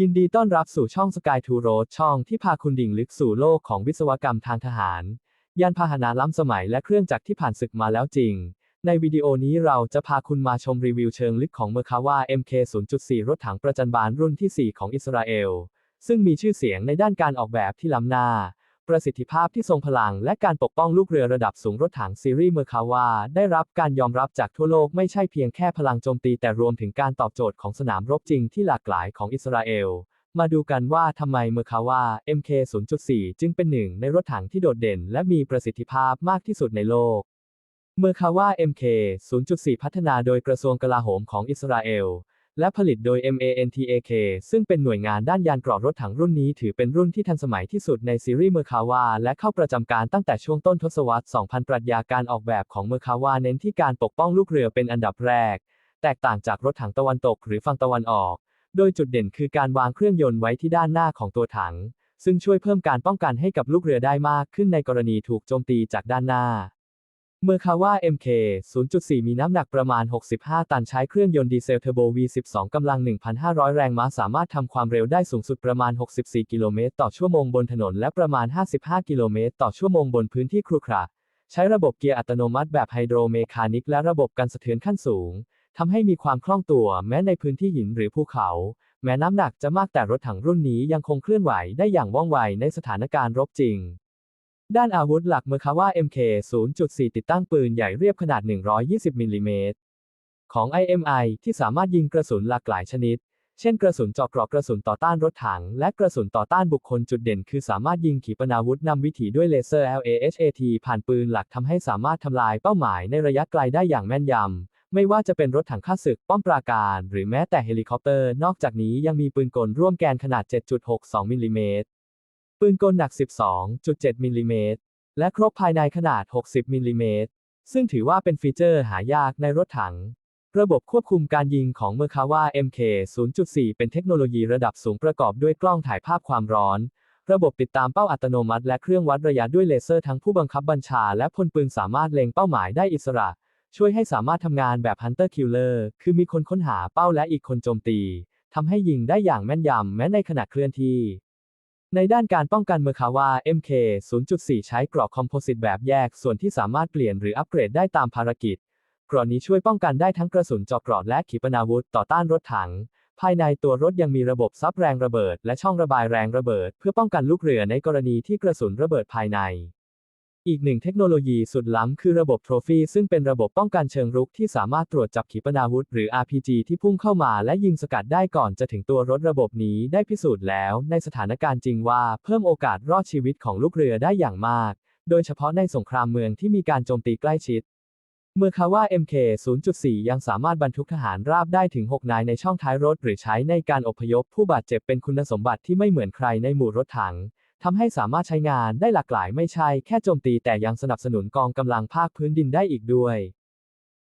ยินดีต้อนรับสู่ช่อง Sky to Road ช่องที่พาคุณดิ่งลึกสู่โลกของวิศวกรรมทางทหาร ยานพาหนะล้ำสมัยและเครื่องจักรที่ผ่านศึกมาแล้วจริง ในวิดีโอนี้เราจะพาคุณมาชมรีวิวเชิงลึกของเมคาว่า MK 0.4 รถถังประจันบานรุ่นที่ 4 ของอิสราเอล ซึ่งมีชื่อเสียงในด้านการออกแบบที่ล้ำหน้า ประสิทธิภาพที่ทรงพลังและการปกป้องลูกเรือระดับสูงรถถังซีรีส์เมอร์คาวา ได้รับการยอมรับจากทั่วโลกไม่ใช่เพียงแค่พลังโจมตีแต่รวมถึงการตอบโจทย์ของสนามรบจริงที่หลากหลายของอิสราเอล มาดูกันว่าทำไมเมอร์คาวา MK 0.4 จึงเป็นหนึ่งในรถถังที่โดดเด่น และมีประสิทธิภาพมากที่สุดในโลก เมอร์คาวา MK 0.4 พัฒนาโดยกระทรวงกลาโหมของอิสราเอล และผลิตโดย MANTAK ซึ่งเป็นหน่วยงานด้านยานเกราะรถถังรุ่นนี้ถือเป็นรุ่นที่ทันสมัยที่สุดในซีรีส์เมอร์คาวาและเข้าประจำการตั้งแต่ช่วงต้นทศวรรษ 2000 ปรัชญาการออกแบบของเมอร์คาวาเน้นที่การปกป้องลูกเรือเป็นอันดับแรก แตกต่างจากรถถังตะวันตกหรือฝั่งตะวันออก โดยจุดเด่นคือการวางเครื่องยนต์ไว้ที่ด้านหน้าของตัวถัง ซึ่งช่วยเพิ่มการป้องกันให้กับลูกเรือได้มากขึ้นในกรณีถูกโจมตีจากด้านหน้า เมอร์คาว่า MK 0.4 มีน้ำหนักประมาณ 65 ตันใช้เครื่องยนต์ดีเซลเทอร์โบ V12 กำลัง 1,500 แรงม้าสามารถทำความเร็วได้สูงสุดประมาณ 64 กิโลเมตรต่อชั่วโมงบนถนนและประมาณ 55 กิโลเมตรต่อชั่วโมงบนพื้นที่ครุขระใช้ระบบเกียร์อัตโนมัติแบบไฮโดรเมคานิกและระบบกันสะเทือนขั้นสูงทำให้มีความคล่องตัวแม้ในพื้นที่หินหรือภูเขา แม้น้ำหนักจะมากแต่รถถังรุ่นนี้ยังคงเคลื่อนไหวได้อย่างว่องไวในสถานการณ์รบจริง ด้านอาวุธหลักเมอคาว่า MK 0.4 ติดตั้งปืนใหญ่เรียบขนาด 120 มิลลิเมตร ของ IMI ที่สามารถยิงกระสุนหลากหลายชนิด เช่นกระสุนเจาะเกราะกระสุนต่อต้านรถถัง และกระสุนต่อต้านบุคคลจุดเด่น คือสามารถยิงขีปนาวุธนำวิถีด้วยเลเซอร์ LAHAT ผ่านปืนหลักทำให้สามารถทำลายเป้าหมายในระยะไกลได้อย่างแม่นยำไม่ว่าจะเป็นรถถังข้าศึกป้อมปราการ หรือแม้แต่เฮลิคอปเตอร์ นอกจากนี้ยังมีปืนกลร่วมแกนขนาด 7.62 มิลลิเมตร ปืนกลหนัก 12.7 มิลลิเมตร และครบภายในขนาด 60 มิลลิเมตร ซึ่งถือว่าเป็นฟีเจอร์หายากในรถถัง ระบบควบคุมการยิงของ Merkava MK 0.4 เป็นเทคโนโลยีระดับสูงประกอบด้วยกล้องถ่ายภาพความร้อน ระบบติดตามเป้าอัตโนมัติและเครื่องวัดระยะด้วยเลเซอร์ทั้งผู้บังคับบัญชาและพลปืนสามารถเล็งเป้าหมายได้อิสระ ช่วยให้สามารถทำงานแบบ Hunter Killer คือมีคนค้นหาเป้าและอีกคนโจมตีทำให้ยิงได้อย่างแม่นยำแม้ในขณะเคลื่อนที่ ในด้านการป้องกันเมอร์คาวา MK 0.4 ใช้กรอบคอมโพสิตแบบแยกส่วนที่สามารถเปลี่ยนหรืออัปเกรดได้ตามภารกิจ กรอบนี้ช่วยป้องกันได้ทั้งกระสุนเจาะกรอดและขีปนาวุธต่อต้านรถถัง ภายในตัวรถยังมีระบบซับแรงระเบิด และช่องระบายแรงระเบิด เพื่อป้องกันลูกเรือในกรณีที่กระสุนระเบิดภายใน อีกหนึ่งเทคโนโลยีสุดล้ำคือระบบโทรฟี่ซึ่งเป็นระบบป้องกันเชิงรุกที่สามารถตรวจจับขีปนาวุธหรือ RPG ที่พุ่งเข้ามาและยิงสกัดได้ก่อนจะถึงตัวรถระบบนี้ได้พิสูจน์แล้ว ในสถานการณ์จริงว่าเพิ่มโอกาสรอดชีวิตของลูกเรือได้อย่างมาก โดยเฉพาะในสงครามเมืองที่มีการโจมตีใกล้ชิด เมื่อคาว่า MK 0.4 ยังสามารถบรรทุกทหารราบได้ถึง 6 นายในช่องท้ายรถ หรือใช้ในการอพยพผู้บาดเจ็บเป็นคุณสมบัติที่ไม่เหมือนใครในหมู่รถถัง ทำให้สามารถใช้งานได้หลากหลายไม่ใช่แค่โจมตีแต่ยังสนับสนุนกองกำลังภาคพื้นดินได้อีกด้วย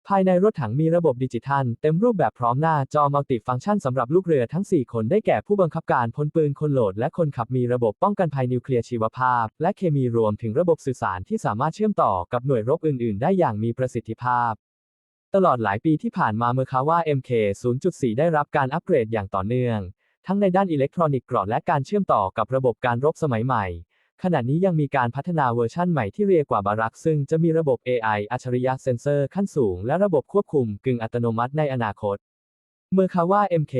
ภายในรถถังมีระบบดิจิทัล เต็มรูปแบบพร้อมหน้าจอมัลติฟังก์ชันสำหรับลูกเรือทั้ง 4 คนได้แก่ผู้บังคับการพลปืนคนโหลด และคนขับมีระบบป้องกันภัยนิวเคลียร์ชีวภาพ และเคมีรวมถึงระบบสื่อสารที่สามารถเชื่อมต่อกับหน่วยรบอื่น ๆ ได้อย่างมีประสิทธิภาพตลอดหลายปีที่ผ่านมาเมอร์คาว่า MK 0.4 ได้รับการอัปเกรดอย่างต่อเนื่อง ทั้งในด้านอิเล็กทรอนิกส์กราะและการเชื่อมต่อกับระบบการรบสมัยใหม่ ขณะนี้ยังมีการพัฒนาเวอร์ชั่นใหม่ที่เรียกว่าบารัก ซึ่งจะมีระบบ AI อัจฉริยะเซนเซอร์ขั้นสูง และระบบควบคุมกึ่งอัตโนมัติในอนาคต เมื่อคาว่า MK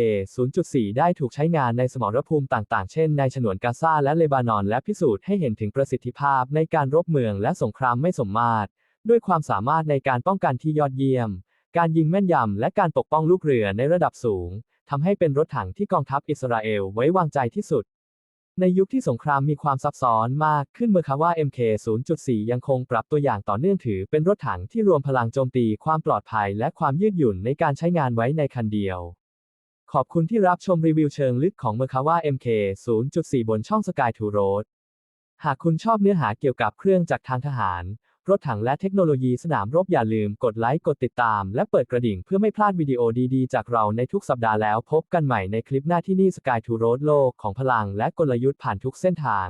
0.4 ได้ถูกใช้งานในสมรภูมิต่างๆ เช่น ในฉนวนกาซาและเลบานอน และพิสูจน์ให้เห็นถึงประสิทธิภาพในการรบเมืองและสงครามไม่สมมาตร ด้วยความสามารถในการป้องกันที่ยอดเยี่ยม การยิงแม่นยำและการปกป้องลูกเรือในระดับสูง ทำให้เป็นรถถังที่กองทัพอิสราเอลไว้วางใจที่สุด ในยุคที่สงครามมีความซับซ้อนมากขึ้นเมื่อคาว่า MK 0.4 ยังคงปรับตัวอย่างต่อเนื่องถือเป็นรถถังที่รวมพลังโจมตีความปลอดภัยและความยืดหยุ่นในการใช้งานไว้ในคันเดียว ขอบคุณที่รับชมรีวิวเชิงลึกของ Merkava MK 0.4 บนช่อง Sky to Road หากคุณชอบเนื้อหาเกี่ยวกับเครื่องจักรทางทหาร รถถังและเทคโนโลยีสนามรบอย่าลืมกดไลค์ กดติดตาม และเปิดกระดิ่งเพื่อไม่พลาดวิดีโอดีๆ จากเราในทุกสัปดาห์แล้วพบกันใหม่ในคลิปหน้าที่นี่สกายทูโรดโลกของพลังและกลยุทธ์ผ่านทุกเส้นทาง